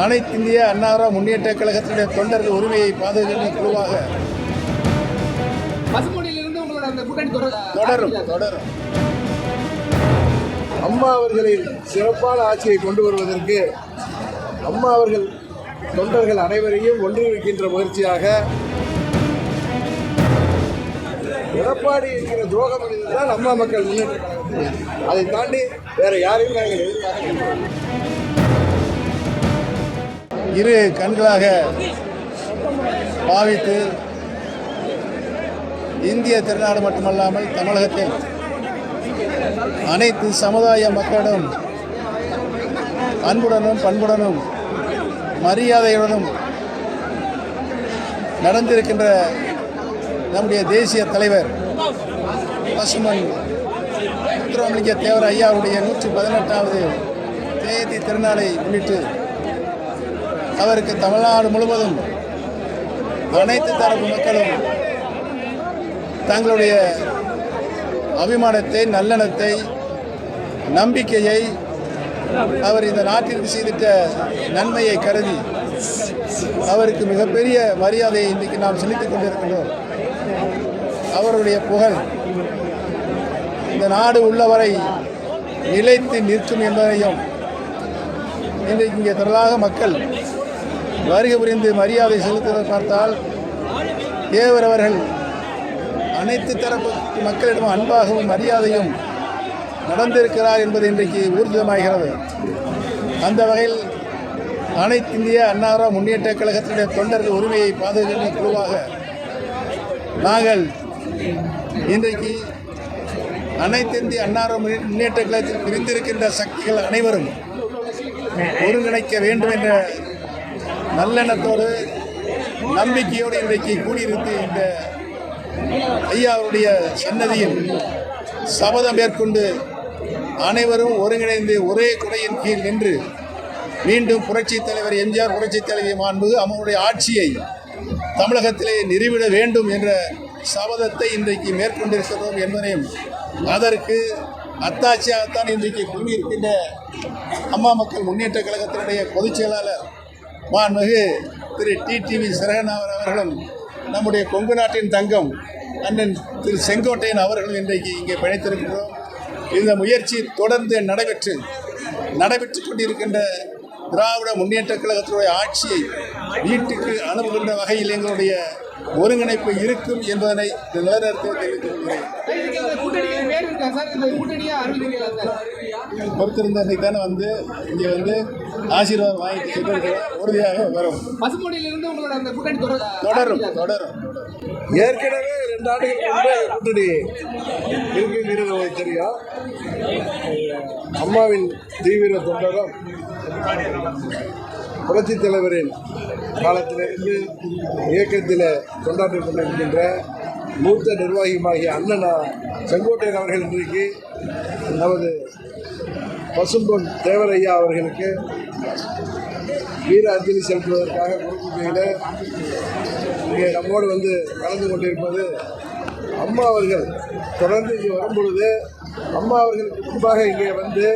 அனைத்து இந்திய அன்னாரா முன்னேற்ற கழகத்தினுடைய தொண்டர்கள் உரிமையை பாதுகாக்கும் குழுவாக தொடரும் தொடரும். அம்மா அவர்களின் சிறப்பான ஆட்சியை கொண்டு வருவதற்கு அம்மா அவர்கள் தொண்டர்கள் அனைவரையும் ஒன்றிணைக்கின்ற முயற்சியாக எடப்பாடி இருக்கிற துரோகம் தான் அம்மா மக்கள் முன்னேற்ற. அதை தாண்டி வேற யாரையும் நாங்கள் எதிர்பார்க்கவில்லை. இரு கண்களாக பாவித்து இந்திய திருநாடு மட்டுமல்லாமல் தமிழகத்தில் அனைத்து சமுதாய மக்களிடம் அன்புடனும் பண்புடனும் மரியாதையுடனும் நடந்திருக்கின்ற நம்முடைய தேசிய தலைவர் பசுமன் முத்துராமலிங்க தேவர் ஐயாவுடைய நூற்றி பதினெட்டாவது ஜெயந்தி திருநாளை முன்னிட்டு அவருக்கு தமிழ்நாடு முழுவதும் அனைத்து தரப்பு மக்களும் தங்களுடைய அபிமானத்தை நல்லெண்ணத்தை நம்பிக்கையை அவர் இந்த நாட்டிற்கு செய்திட்ட நன்மையை கருதி அவருக்கு மிகப்பெரிய மரியாதையை இன்றைக்கு நாம் செலுத்திக் கொண்டிருக்கின்றோம். அவருடைய புகழ் இந்த நாடு உள்ளவரை நிலைத்து நிற்கும் என்பதையும் இன்றைக்கு இங்கே திரளாக மக்கள் வருகை புரிந்து மரியாதை செலுத்துவதை பார்த்தால் தேவர் அவர்கள் அனைத்து தரப்பு மக்களிடம் அன்பாகவும் மரியாதையும் நடந்திருக்கிறார் என்பது இன்றைக்கு ஊர்ஜிதமாகிறது. அந்த வகையில் அனைத்து இந்திய அன்னாரா முன்னேற்ற கழகத்தினுடைய தொண்டர்கள் உரிமையை பாதுகாக்கும் குழுவாக நாங்கள் இன்றைக்கு அனைத்து இந்திய அன்னார முன்னேற்ற கழகத்தில் பிரிந்திருக்கின்ற சக்திகள் அனைவரும் ஒருங்கிணைக்க வேண்டும் என்ற நல்லெண்ணத்தோடு நம்பிக்கையோடு இன்றைக்கு கூடியிருந்து இந்த ஐயாவுடைய சன்னதியில் சபதம் மேற்கொண்டு அனைவரும் ஒருங்கிணைந்து ஒரே குடையின் கீழ் நின்று மீண்டும் புரட்சித் தலைவர் எம்ஜிஆர் புரட்சித் தலைவி மாண்பு அவருடைய ஆட்சியை தமிழகத்திலே நிறுவிட வேண்டும் என்ற சபதத்தை இன்றைக்கு மேற்கொண்டிருக்கிறோம் என்பதையும் அதற்கு அத்தாட்சியாகத்தான் இன்றைக்கு கூடியிருக்கின்ற அம்மா மக்கள் முன்னேற்ற கழகத்தினுடைய பொதுச் செயலாளர் மாண்புமிகு திரு டிடிவி சரகநாதன் அவர்களும் நம்முடைய கொங்கு நாட்டின் தங்கம் அண்ணன் திரு செங்கோட்டையன் அவர்களும் இன்றைக்கு இங்கே பிழைத்திருக்கிறோம் இந்த முயற்சி தொடர்ந்து நடைபெற்று நடைபெற்று கொண்டிருக்கின்ற திராவிட முன்னேற்ற கழகத்தினுடைய ஆட்சியை வீட்டுக்கு அனுப்புகின்ற வகையில் எங்களுடைய ஒருங்கிணைப்பு இருக்கும் என்பதனை இந்த நிலநேரத்தில் தெரிவித்துக் கொள்கிறேன் பொறுத்திருந்த தானே வந்து இங்கே வந்து ஆசீர்வாதம் வாங்கிட்டு சொல்லியிருக்கிறோம் உறுதியாக வரும். பசுமொழியிலிருந்து உங்களோட அந்த கூட்டணி தொடர் தொடரும் தொடரும். ஏற்கனவே ரெண்டு ஆண்டுகளுக்கு முன்பே கூட்டணி இருக்குங்கிறது உங்களுக்கு தெரியும். அம்மாவின் தீவிர தொண்டரும் புரட்சித் தலைவரின் காலத்திலிருந்து இயக்கத்தில் கொண்டாடிக் கொண்டிருக்கின்ற மூத்த நிர்வாகியுமாகிய அண்ணனா செங்கோட்டையன் அவர்கள் இன்றைக்கு நமது பசும்பொன் தேவரையா அவர்களுக்கு வீர அஞ்சலி செலுத்துவதற்காக கொடுக்கையில் இங்கே நம்மோடு வந்து கலந்து கொண்டிருப்பது அம்மா அவர்கள். தொடர்ந்து இங்கே வரும் பொழுது அம்மா அவர்களுக்கு முன்பாக இங்கே வந்து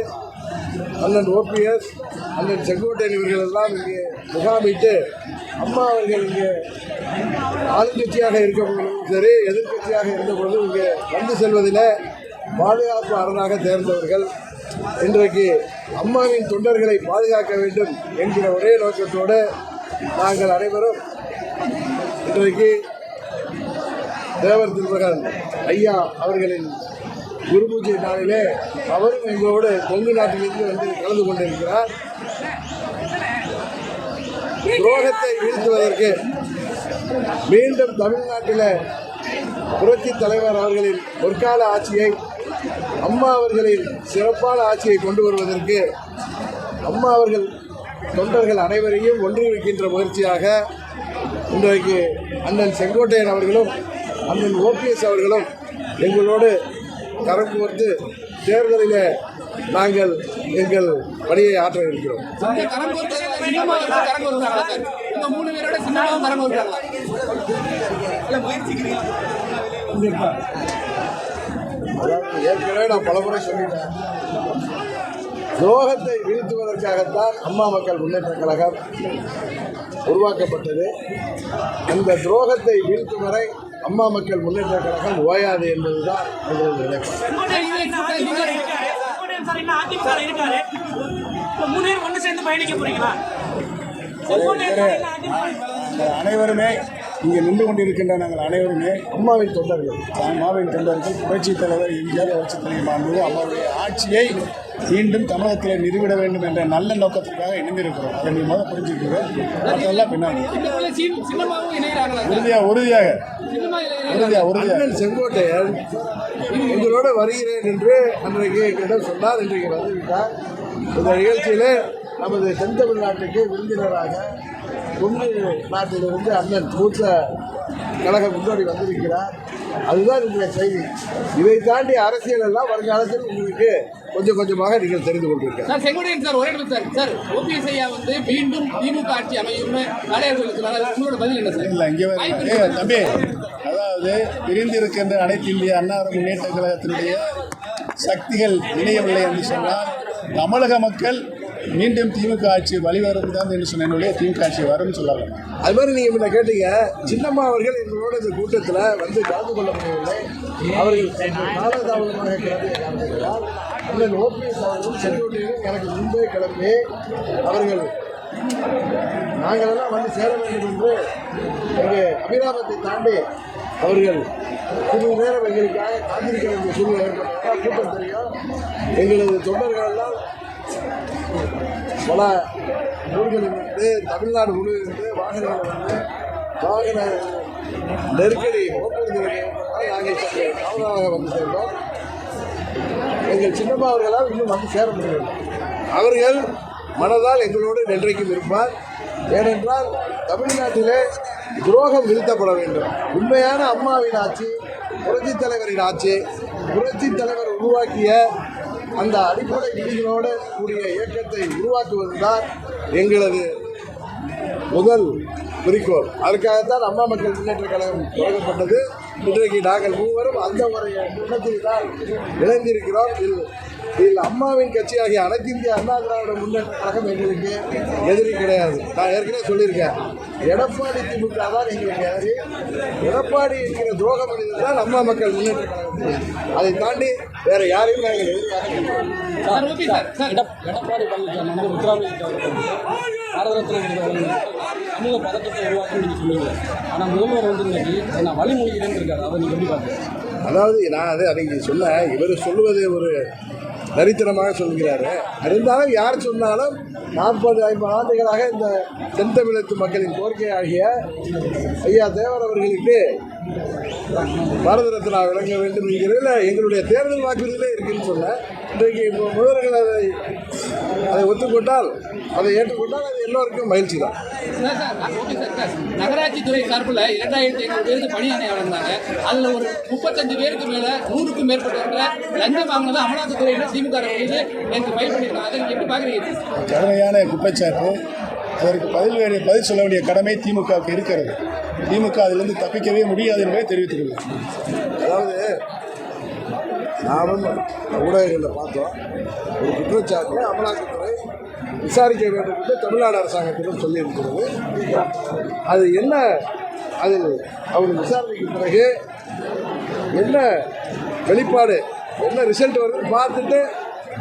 அண்ணன் ஓபிஎஸ் அண்ணன் செங்கோட்டையன் இவர்கள் எல்லாம் இங்கே முகாமிட்டு அம்மா அவர்கள் இங்கே ஆளுங்கட்சியாக இருக்க பொழுதும் சரி எதிர்க்கட்சியாக இருந்த பொழுதும் இங்கே வந்து செல்வதில் பாதுகாப்பு அரணாக தேர்ந்தவர்கள். இன்றைக்கு அம்மாவின் தொண்டர்களை பாதுகாக்க வேண்டும் என்கிற ஒரே நோக்கத்தோடு நாங்கள் அனைவரும் இன்றைக்கு தேவர் திருமகன் ஐயா அவர்களின் குரு பூஜை நாளிலே அவரும் எங்களோடு கொங்கு நாட்டிலிருந்து வந்து கலந்து கொண்டிருக்கிறார். துரோகத்தை வீழ்த்துவதற்கு மீண்டும் தமிழ்நாட்டில் புரட்சி தலைவர் அவர்களின் பொற்கால ஆட்சியை அம்மா அவர்களின் சிறப்பான ஆட்சியை கொண்டு வருவதற்கு அம்மா அவர்கள் தொண்டர்கள் அனைவரையும் ஒன்றிணைக்கின்ற முயற்சியாக இன்றைக்கு அண்ணன் செங்கோட்டையன் அவர்களும் அண்ணன் ஓபிஎஸ் அவர்களும் எங்களோடு கரம் கோர்த்து தேர்தலில் நாங்கள் எங்கள் பணியை ஆற்ற இருக்கிறோம். ஏற்கனவே நான் பலமுறை சொல்லிட்டேன். துரோகத்தை வீழ்த்துவதற்காகத்தான் அம்மா மக்கள் முன்னேற்ற கழகம் உருவாக்கப்பட்டது. அந்த துரோகத்தை வீழ்த்தும் வரை அம்மா மக்கள் முன்னேற்ற கழகம் ஓயாது என்பதுதான் எங்களது நிலைப்பாடு. அனைவருமே இங்கே நின்று கொண்டிருக்கின்ற நாங்கள் அனைவருமே அம்மாவின் தொண்டர்கள். மாவின் தொண்டர்கள் புரட்சித் தலைவர் எம்ஜிஆர் புரட்சித் தலைவர் அவருடைய ஆட்சியை மீண்டும் தமிழகத்தில் நிறுவிட வேண்டும் என்ற நல்ல நோக்கத்திற்காக இணைந்திருக்கிறோம். அதை நீ முதல் புரிஞ்சுக்கிறோம் அதெல்லாம் பின்னாடி உறுதியாக. உறுதியாக உறுதியாக உறுதியாக செங்கோட்டையன் உங்களோட வருகிறேன் என்று அன்றைக்கு எங்களிடம் சொன்னார். இன்றைக்கு வந்துவிட்டார். இந்த நிகழ்ச்சியிலே நமது தென் தமிழ்நாட்டுக்கு விருந்தினராக கொங்கு நாட்டிலிருந்து அண்ணன் மூத்த கழக முன்னோடி வந்திருக்கிறார். அதுதான் இன்றைய செய்தி. இதை தாண்டி அரசியல் எல்லாம் வருங்காலத்தில் உங்களுக்கு கொஞ்சம் கொஞ்சமாக நீங்கள் தெரிந்து கொண்டிருக்க சார் செங்கோட்டையன் சார் ஒரே சார். சார் ஓபிஎஸ் ஐயா வந்து மீண்டும் திமுக ஆட்சி அமையும்னு தலைவர்கள் இருக்கிறாங்க உங்களோட பதில் என்ன சார்? இல்லை இங்கே தம்பி அதாவது பிரிந்திருக்கின்ற அனைத்து இந்திய அண்ணா முன்னேற்ற கழகத்தினுடைய சக்திகள் இணையவில்லை என்று சொன்னால் தமிழக மக்கள் மீண்டும் திமுக ஆட்சி வழிவரும் தான் என்று சொன்னேன் திமுக ஆட்சி வரும்னு சொல்லலாம். அது மாதிரி நீங்கள் முன்ன கேட்டீங்க சின்னம்மா அவர்கள் எங்களோட இந்த கூட்டத்தில் வந்து கலந்து கொள்ள முடியவில்லை அவர்கள் காலதாமதமாக அண்ணன் ஓபிஎஸ் அவர்களும் செக்யூரிட்டியும் எனக்கு முன்பே கிளம்பி அவர்கள் நாங்களெல்லாம் வந்து சேர வேண்டும் என்று எங்கே அபிராமத்தை தாண்டி அவர்கள் சிறிது நேரம் எங்களுக்காக காத்திருக்க வேண்டிய சூழ்நிலை ஏற்பட்டால் கூட்டம் தெரியும். எங்களது தொண்டர்கள் எல்லாம் பல ஊர்களிலிருந்து தமிழ்நாடு முழுவதிலிருந்து வாகனங்கள் வந்து வாகன நெருக்கடி போக்குவரத்து ஏற்பட்டதால் நாங்கள் சற்று வந்து சேர்ந்தோம். எங்கள் சின்னம்மா அவர்களால் இன்னும் வந்து சேர முடியவில்லை. அவர்கள் மனதால் எங்களோடு நன்றைக்கும் இருப்பார். ஏனென்றால் தமிழ்நாட்டிலே துரோகம் நிறுத்தப்பட வேண்டும். உண்மையான அம்மாவின் ஆட்சி புரட்சி தலைவரின் ஆட்சி புரட்சி தலைவர் உருவாக்கிய அந்த அடிப்படை விதிகளோடு கூடிய இயக்கத்தை உருவாக்குவதுதான் எங்களது முதல் குறிக்கோள். அதுக்காகத்தான் அம்மா மக்கள் முன்னேற்ற கழகம் தொடங்கப்பட்டது. இன்றைக்கு நாங்கள் மூவரும் அந்த ஒரு எண்ணத்தில் தான் இணைந்திருக்கிறோம். இதில் அம்மாவின் கட்சியாகிய அனைத்து இந்திய அண்ணா திராவிட முன்னேற்ற கழகம் எங்களுக்கு எதிரி கிடையாது. நான் ஏற்கனவே சொல்லியிருக்கேன். எடப்பாடி திமுக தான் எங்களுக்கு எதிரி. எடப்பாடி என்கிற துரோக மனிதர் தான் அம்மா மக்கள் முன்னேற்ற கழகம் அதை தாண்டி வேற யாரையும் நாங்கள் எடப்பாடி பழனிசாமி சமூக பதட்டத்தை உருவாக்கும் நீங்கள் ஆனால் முதல்வர் வந்து இன்னைக்கு நான் வழிமொழிகிறேன்னு இருக்காரு அதை நீங்கள் எப்படி பார்க்குறீங்க? அதாவது நான் அது அன்னைக்கு சொன்னேன். இவர் சொல்லுவது ஒரு தரித்திரமாக சொல்கிறாரு. இருந்தாலும் யார் சொன்னாலும் நாற்பது ஐம்பது ஆண்டுகளாக இந்த தென்தமிழத்து மக்களின் கோரிக்கை ஆகிய ஐயா தேவர் அவர்களுக்கு பாரத ரத்னா விளங்க வேண்டும் என்கிறதுல எங்களுடைய தேர்தல் வாக்குறுதியிலே இருக்குன்னு சொன்னேன் இன்றைக்கு முதல்வர்கள் அதை அதை ஒத்துக்கொண்டால் அதை ஏற்றுக்கொண்டால் அது எல்லோருக்கும் மகிழ்ச்சி தான். நகராட்சி துறை சார்பில் இரண்டாயிரத்தி ஐநூறு பேருக்கு பணியாணை வழங்கினாங்க அதில் ஒரு முப்பத்தஞ்சு பேருக்கு மேலே நூறுக்கும் மேற்பட்டவர்களை லஞ்சம் வாங்கினது அமலாக்கத்துறையில் திமுக வந்து எனக்கு ஃபைல் பண்ணியிருக்காங்க அதை எப்படி பார்க்குறீங்க கடுமையான குற்றச்சாட்டு. அதற்கு பதில் வேண்டிய பதில் சொல்ல வேண்டிய கடமை திமுகவுக்கு இருக்கிறது. திமுக அதிலிருந்து தப்பிக்கவே முடியாது என்பதை தெரிவித்துக் கொள்கிறேன். அதாவது நாமும் ஊடகங்களில் பார்த்தோம். ஒரு குற்றச்சாட்டு அமலாக்கத்துறை விசாரிக்க வேண்டும் என்று தமிழ்நாடு அரசாங்கத்திடம் சொல்லியிருக்கிறது. அது என்ன? அதில் அவங்க விசாரணைக்கு பிறகு என்ன வெளிப்பாடு என்ன ரிசல்ட் வருதுன்னு பார்த்துட்டு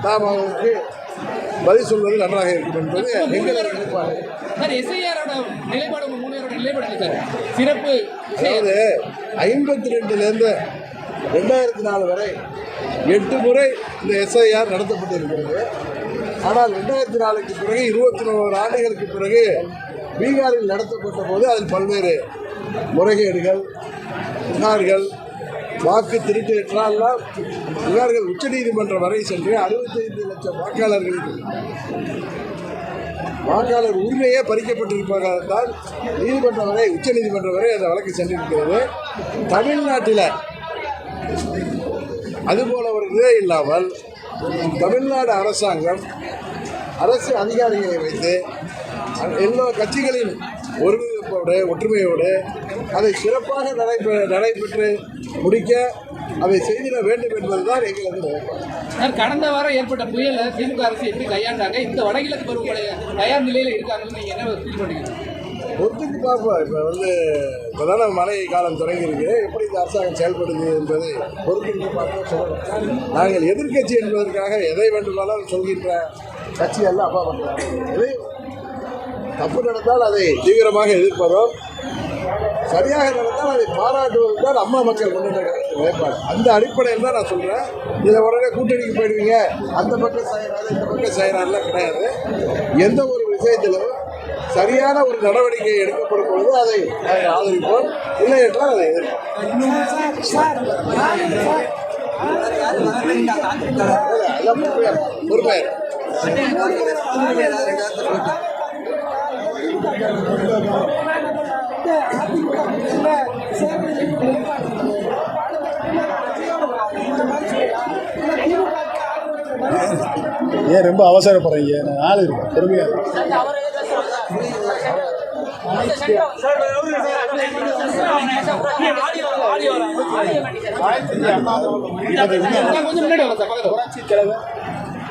நாம் அவங்களுக்கு பதில் சொல்வது நன்றாக இருக்கும் என்பது எங்களது நிலைப்பாடு நிலைப்பாடு சிறப்பு அதாவது ஐம்பத்தி ரெண்டுலேருந்து ரெண்டாயிரத்தி நாலு வரை எட்டு முறை இந்த எஸ்ஐஆர் நடத்தப்பட்டிருக்கிறது. ஆனால் ரெண்டாயிரத்தி நாலுக்கு பிறகு இருபத்தி நாலு ஆண்டுகளுக்கு பிறகு பீகாரில் நடத்தப்பட்ட போது அதில் பல்வேறு முறைகேடுகள் புகார்கள் வாக்கு திருட்டு என்றால்லாம் புகார்கள் உச்சநீதிமன்றம் வரை சென்று அறுபத்தைந்து லட்சம் வாக்காளர்களின் வாக்காளர் உரிமையே பறிக்கப்பட்டிருப்பதால் நீதிமன்றம் வரை உச்சநீதிமன்றம் வரை அந்த வழக்கு சென்றிருக்கிறது. தமிழ்நாட்டில் அதுபோல ஒரு இதே இல்லாமல் தமிழ்நாடு அரசாங்கம் அரசு அதிகாரிகளை வைத்து எல்லா கட்சிகளின் ஒருங்கிணைப்போடு ஒற்றுமையோடு அதை சிறப்பாக நடைபெ நடைபெற்று முடிக்க அதை செய்திட வேண்டும் என்பதுதான் எங்களது நோக்கம் கடந்த வாரம் ஏற்பட்ட புயலை திமுக அரசு எப்படி கையாண்டாங்க? இந்த வடகிழக்கு பருவமழை தயார் நிலையில் இருக்காங்கன்னு நீங்கள் என்ன ஃபீல் பண்ணுறீங்க ஒத்துக்கு பார்ப்போம் இப்போ வந்து இப்போதான மழை காலம் தொடங்கியிருக்கு. எப்படி இந்த அரசாங்கம் செயல்படுது என்பதை பொறுத்துக்கு பார்ப்போம் சொல்லணும். நாங்கள் எதிர்க்கட்சி என்பதற்காக எதை வேண்டுமானாலும் சொல்கின்ற கட்சி அல்ல அப்பா பண்ணுறாங்க எதை தப்பு நடந்தால் அதை தீவிரமாக எதிர்ப்பதும். சரியாக நடந்தால் அதை பாராட்டுவது தான் அம்மா மக்கள் முன்னேற்ற கழகத்தின் நிலைப்பாடு அந்த அடிப்படையில் தான் நான் சொல்கிறேன் இதில் உடனே கூட்டணிக்கு போயிடுவீங்க. அந்த பக்கம் செய்கிறாரு இந்த பக்கம் செய்கிறாருலாம் கிடையாது. எந்த ஒரு விஷயத்திலும் சரியான ஒரு நடவடிக்கை எடுக்கப்படும் பொழுது அதை ஆதரிப்போம். இல்லை என்றால் அதை எதிர்ப்போம். ஏன் ரொம்ப அவசரப்படுறீங்க? நான் ஆள் இருக்கு பொறுமையாக புரட்சி தலைவர்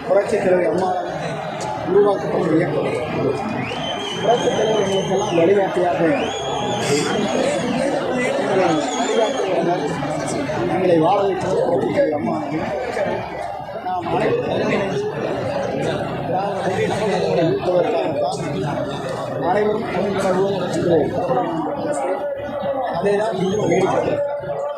புரட்சி தலைவர் அம்மா உருவாக்கப்பட்ட இயக்கம் புரட்சி தலைவர்களுக்கெல்லாம் வழிகாட்டியாக எங்களை வாழ வைத்தவர் புரட்சி தலைவர் அம்மா நாம் அனைவரும் அனைவரும் அதே தான்